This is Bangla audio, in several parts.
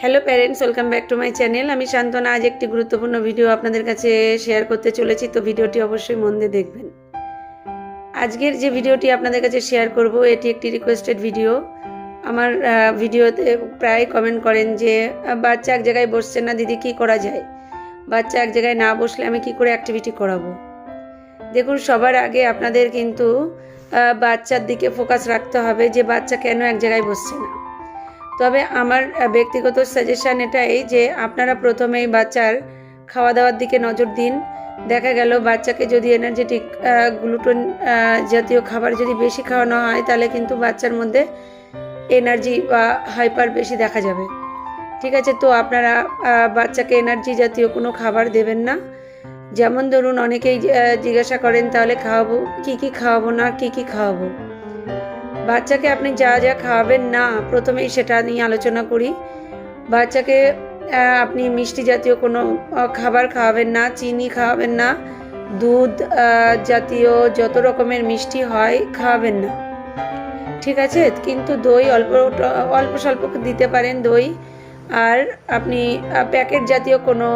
Hello parents welcome back to my channel আমি শান্তনা, আজ একটি গুরুত্বপূর্ণ ভিডিও আপনাদের কাছে শেয়ার করতে চলেছি, তো ভিডিওটি অবশ্যই মন দিয়ে দেখবেন। আজকের যে ভিডিওটি আপনাদের কাছে শেয়ার করব, এটি একটি রিকোয়েস্টেড ভিডিও আমার ভিডিওতে প্রায় কমেন্ট করেন যে বাচ্চা এক জায়গায় বসছে না, দিদি কি করা যায়? বাচ্চা এক জায়গায় না বসলে আমি কি করে অ্যাক্টিভিটি করাবো? দেখুন, সবার আগে আপনাদের কিন্তু বাচ্চার দিকে ফোকাস রাখতে হবে যে বাচ্চা কেন এক জায়গায় বসছে না। তবে আমার ব্যক্তিগত সাজেশান এটাই যে আপনারা প্রথমেই বাচ্চার খাওয়া দাওয়ার দিকে নজর দিন। দেখা গেল বাচ্চাকে যদি এনার্জেটিক গ্লুটোন জাতীয় খাবার যদি বেশি খাওয়ানো হয়, তাহলে কিন্তু বাচ্চার মধ্যে এনার্জি বা হাইপার বেশি দেখা যাবে। ঠিক আছে, তো আপনারা বাচ্চাকে এনার্জি জাতীয় কোনো খাবার দেবেন না। যেমন ধরুন, অনেকেই জিজ্ঞাসা করেন তাহলে খাওয়াবো, কি কি খাওয়াবো না, কি কি খাওয়াবো? বাচ্চাকে আপনি যা যা খাওয়াবেন না, প্রথমেই সেটা নিয়ে আলোচনা করি। বাচ্চাকে আপনি মিষ্টি জাতীয় কোনো খাবার খাওয়াবেন না, চিনি খাওয়াবেন না, দুধ জাতীয় যত রকমের মিষ্টি হয়, খাওয়াবেন না। ঠিক আছে? কিন্তু দই অল্প অল্প স্বল্প দিতে পারেন দই। আর আপনি প্যাকেট জাতীয় কোনো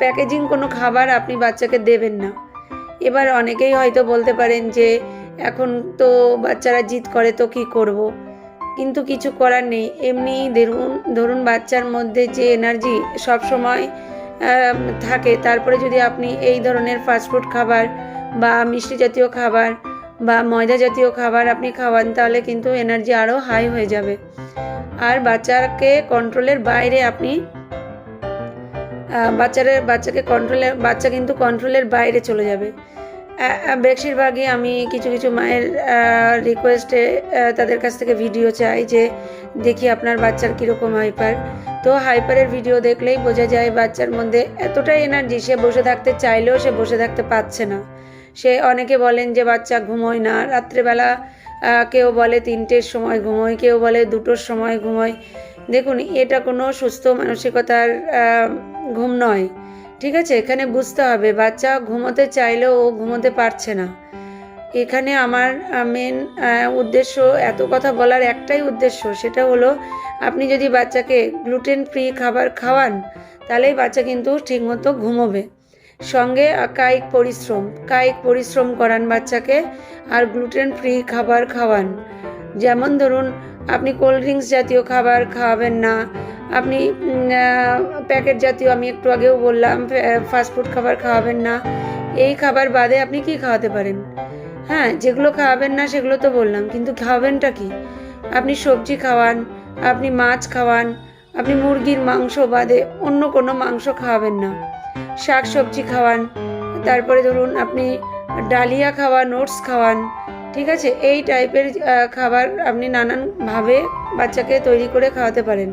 প্যাকেজিং কোনো খাবার আপনি বাচ্চাকে দেবেন না। এবার অনেকেই হয়তো বলতে পারেন যে এখন তো বাচ্চারা জিদ করে তো কি করব। কিন্তু কিছু করার নেই। এমনি ধরুন ধরুন বাচ্চার মধ্যে যে এনার্জি সব সময় থাকে। তারপরে যদি আপনি এই ধরনের ফাস্টফুড খাবার বা মিষ্টি জাতীয় খাবার বা ময়দা জাতীয় খাবার আপনি খাওয়ান তাহলে কিন্তু এনার্জি আরও হাই হয়ে যাবে। আর বাচ্চাকে কন্ট্রোলের বাইরে আপনি আহ, বাচ্চাদের বাচ্চাকে কন্ট্রোলের বাচ্চা কিন্তু কন্ট্রোলের বাইরে চলে যাবে। বেশিরভাগই আমি কিছু কিছু মায়ের রিকোয়েস্টে তাদের কাছ থেকে ভিডিও চাই যে দেখি আপনার বাচ্চার কীরকম হাইপার তো হাইপারের ভিডিও দেখলেই বোঝা যায় বাচ্চার মধ্যে এতটাই এনার্জি সে বসে থাকতে চাইলেও সে বসে থাকতে পারছে না। সে অনেকে বলেন যে বাচ্চা ঘুমোয় না, রাত্রেবেলা কেউ বলে তিনটের সময় ঘুমোয়, কেউ বলে দুটোর সময় ঘুমোয়। দেখুন, এটা কোনো সুস্থ মানসিকতার ঘুম নয়। ঠিক আছে, এখানে বুঝতে হবে। বাচ্চা ঘুমোতে চাইলেও ও ঘুমোতে পারছে না। এখানে আমার মেন উদ্দেশ্য, এত কথা বলার একটাই উদ্দেশ্য, সেটা হলো আপনি যদি বাচ্চাকে গ্লুটেন ফ্রি খাবার খাওয়ান, তাহলেই বাচ্চা কিন্তু ঠিকমতো ঘুমোবে। সঙ্গে কায়িক পরিশ্রম কায়িক পরিশ্রম করান বাচ্চাকে, আর গ্লুটেন ফ্রি খাবার খাওয়ান। যেমন ধরুন আপনি কোল্ড ড্রিঙ্কস জাতীয় খাবার খাওয়াবেন না। আপনি প্যাকেট জাতীয় আমি একটু আগেও বললাম ফাস্টফুড খাবার খাওয়াবেন না। এই খাবার বাদে আপনি কি খাওয়াতে পারেন? হ্যাঁ যেগুলো খাওয়াবেন না সেগুলো তো বললাম, কিন্তু খাওয়াবেনটা কি? আপনি সবজি খাওয়ান, আপনি মাছ খাওয়ান, আপনি মুরগির মাংস বাদে অন্য কোনো মাংস খাওয়াবেন না। শাক সবজি খাওয়ান, তারপরে ধরুন আপনি ডালিয়া খাওয়ান, ওটস খাওয়ান ঠিক আছে? এই টাইপের খাবার আপনি নানানভাবে বাচ্চাকে তৈরি করে খাওয়াতে পারেন।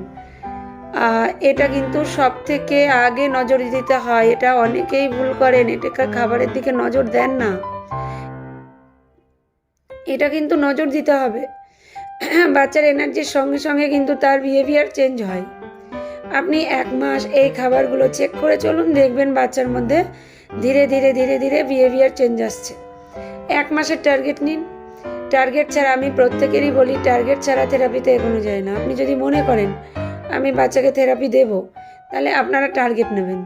এটা কিন্তু সব থেকে আগে নজর দিতে হয়। এটা অনেকেই ভুল করেন। এটা খাবারের দিকে নজর দেন না। এটা কিন্তু নজর দিতে হবে। বাচ্চার এনার্জির সঙ্গে সঙ্গে কিন্তু তার বিহেভিয়ার চেঞ্জ হয়। আপনি এক মাস এই খাবারগুলো চেক করে চলুন, দেখবেন বাচ্চার মধ্যে ধীরে ধীরে ধীরে ধীরে বিহেভিয়ার চেঞ্জ আসছে। এক মাসের টার্গেট নিন। টার্গেট ছাড়া আমি প্রত্যেকেরই বলি টার্গেট ছাড়া থেরাপিতে এগোনো যায় না। আপনি যদি মনে করেন, আমি বাচ্চাকে থেরাপি দেব, তাহলে আপনারা টার্গেট নেবেন।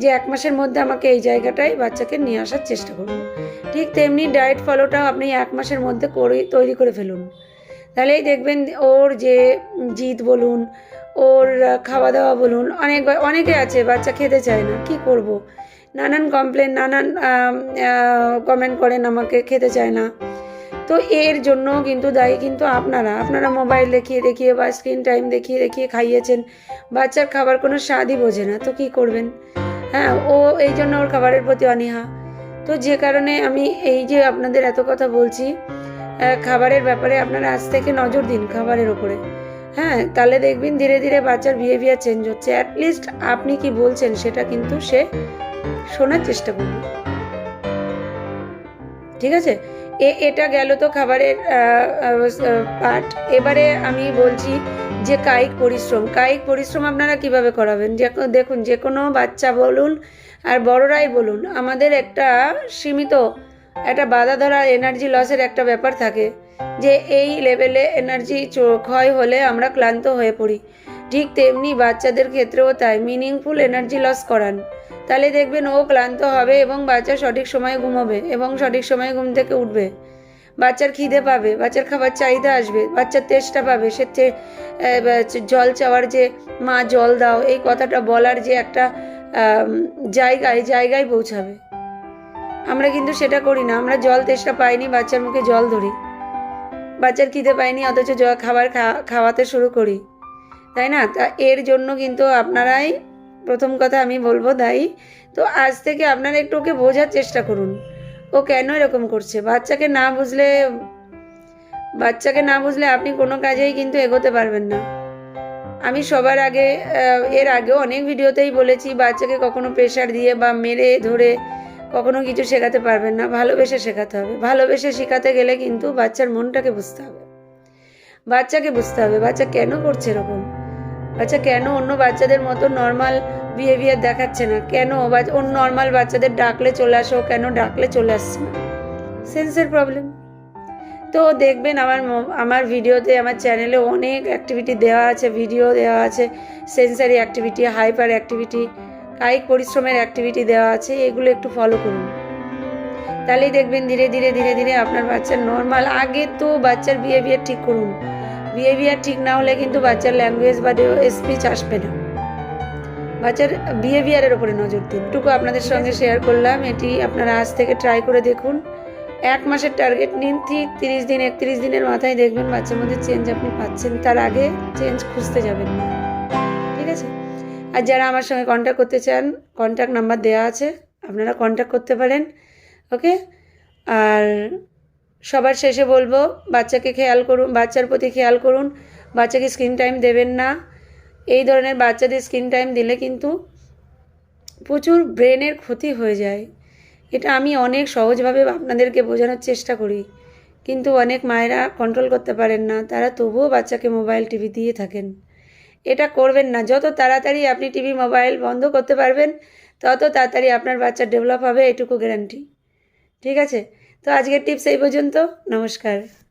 যে এক মাসের মধ্যে আমাকে এই জায়গাটায় বাচ্চাকে নিয়ে আসার চেষ্টা করুন। ঠিক তেমনি ডায়েট ফলোটাও আপনি এক মাসের মধ্যে করে, তৈরি করে ফেলুন। তাহলেই দেখবেন ওর যে জিদ বলুন, ওর খাওয়া দাওয়া বলুন, অনেক, অনেকে আছে বাচ্চা খেতে চায় না, কি করব। নানান কমপ্লেন নানান কমেন্ট করেন আমাকে, খেতে চায় না। তো এর জন্য কিন্তু দায়ী কিন্তু আপনারা। আপনারা মোবাইল দেখিয়ে দেখিয়ে বা স্ক্রিন টাইম দেখিয়ে দেখিয়ে খাইয়েছেন, বাচ্চার খাবার কোনো স্বাদই বোঝে না, তো কি করবেন? হ্যাঁ ও এই জন্য ওর খাবারের প্রতি অনীহা। তো যে কারণে আমি এই যে আপনাদের এত কথা বলছি খাবারের ব্যাপারে আপনারা আজ থেকে নজর দিন খাবারের ওপরে। হ্যাঁ তাহলে দেখবেন ধীরে ধীরে বাচ্চার বিহেভিয়ার চেঞ্জ হচ্ছে। অ্যাটলিস্ট আপনি কি বলছেন সেটা কিন্তু সে শোনার চেষ্টা করবে। ঠিক আছে? এ, এটা গেল তো খাবারের পার্ট এবারে আমি বলছি যে কায়িক পরিশ্রম। কায়িক পরিশ্রম আপনারা কীভাবে করাবেন? যে দেখুন, যে কোনো বাচ্চা বলুন আর বড়রাই বলুন, আমাদের একটা সীমিত, একটা বাধা ধরা এনার্জি লসের একটা ব্যাপার থাকে যে এই লেভেলে এনার্জি ক্ষয় হলে আমরা ক্লান্ত হয়ে পড়ি। ঠিক তেমনি বাচ্চাদের ক্ষেত্রেও তাই মিনিংফুল এনার্জি লস করান। তাহলে দেখবেন ও ক্লান্ত হবে এবং বাচ্চা সঠিক সময়ে ঘুমোবে এবং সঠিক সময়ে ঘুম থেকে উঠবে। বাচ্চার খিদে পাবে, বাচ্চার খাবার চাহিদা আসবে, বাচ্চার তেষ্টা পাবে। সে জল চাওয়ার যে মা, জল দাও, এই কথাটা বলার যে একটা জায়গায় জায়গায় পৌঁছাবে। আমরা কিন্তু সেটা করি না, আমরা জল তেষ্টা পাইনি, বাচ্চার মুখে জল ধরি। বাচ্চার খিদে পাইনি, অথচ জল খাবার খাওয়াতে শুরু করি। তাই না? তা এর জন্য কিন্তু আপনারাই প্রথম কথা আমি বলব দায়ী তো আজ থেকে আপনারা একটু ওকে বোঝার চেষ্টা করুন। ও কেন এরকম করছে? বাচ্চাকে না বুঝলে, বাচ্চাকে না বুঝলে আপনি কোনো কাজেই কিন্তু এগোতে পারবেন না। আমি সবার আগে এর আগেও অনেক ভিডিওতেই বলেছি, বাচ্চাকে কখনো প্রেশার দিয়ে বা মেরে ধরে কখনো কিছু শেখাতে পারবেন না। ভালোবেসে শেখাতে হবে। ভালোবেসে শেখাতে গেলে কিন্তু বাচ্চার মনটাকে বুঝতে হবে। বাচ্চাকে বুঝতে হবে, বাচ্চা কেন করছে এরকম? বাচ্চা কেন অন্য বাচ্চাদের মতো নর্মাল বিহেভিয়ার দেখাচ্ছে না? কেন অন্য নর্মাল বাচ্চাদের ডাকলে চলে আসো কেন ডাকলে চলে আসছে না? সেন্সের প্রবলেম তো দেখবেন আমার আমার ভিডিওতে আমার চ্যানেলে অনেক অ্যাক্টিভিটি দেওয়া আছে ভিডিও দেওয়া আছে সেন্সারি অ্যাক্টিভিটি হাইপার অ্যাক্টিভিটি কায়িক পরিশ্রমের অ্যাক্টিভিটি দেওয়া আছে, এগুলো একটু ফলো করুন। তাহলেই দেখবেন ধীরে ধীরে ধীরে ধীরে আপনার বাচ্চার নর্মাল আগে তো বাচ্চার বিহেভিয়ার ঠিক করুন। বিহেভিয়ার ঠিক না হলে কিন্তু বাচ্চার ল্যাঙ্গুয়েজ বা স্পিচ আসবে না। বাচ্চার বিহেভিয়ারের ওপরে নজর দিন। টুকু আপনাদের সঙ্গে শেয়ার করলাম, এটি আপনারা আজ থেকে ট্রাই করে দেখুন। এক মাসের টার্গেট নিন, ঠিক তিরিশ দিন, একত্রিশ দিনের মাথায় দেখবেন বাচ্চার মধ্যে চেঞ্জ আপনি পাচ্ছেন। তার আগে চেঞ্জ খুঁজতে যাবেন না। ঠিক আছে? আর যারা আমার সঙ্গে কন্ট্যাক্ট করতে চান কন্ট্যাক্ট নাম্বার দেওয়া আছে, আপনারা কন্ট্যাক্ট করতে পারেন। ওকে আর সবার শেষে বলব, বাচ্চাকে খেয়াল করুন, বাচ্চার প্রতি খেয়াল করুন, বাচ্চাকে স্ক্রিন টাইম দেবেন না। এই ধরনের বাচ্চাদের স্ক্রিন টাইম দিলে কিন্তু প্রচুর ব্রেনের ক্ষতি হয়ে যায়। এটা আমি অনেক সহজভাবে আপনাদেরকে বোঝানোর চেষ্টা করি। কিন্তু অনেক মায়েরা কন্ট্রোল করতে পারেন না, তারা তবুও বাচ্চাকে মোবাইল টিভি দিয়ে থাকেন। এটা করবেন না, যত তাড়াতাড়ি আপনি টিভি মোবাইল বন্ধ করতে পারবেন, তত তাড়াতাড়ি আপনার বাচ্চা ডেভেলপ হবে, এটুকু গ্যারান্টি ঠিক আছে? তো আজকের টিপস এই পর্যন্ত। নমস্কার।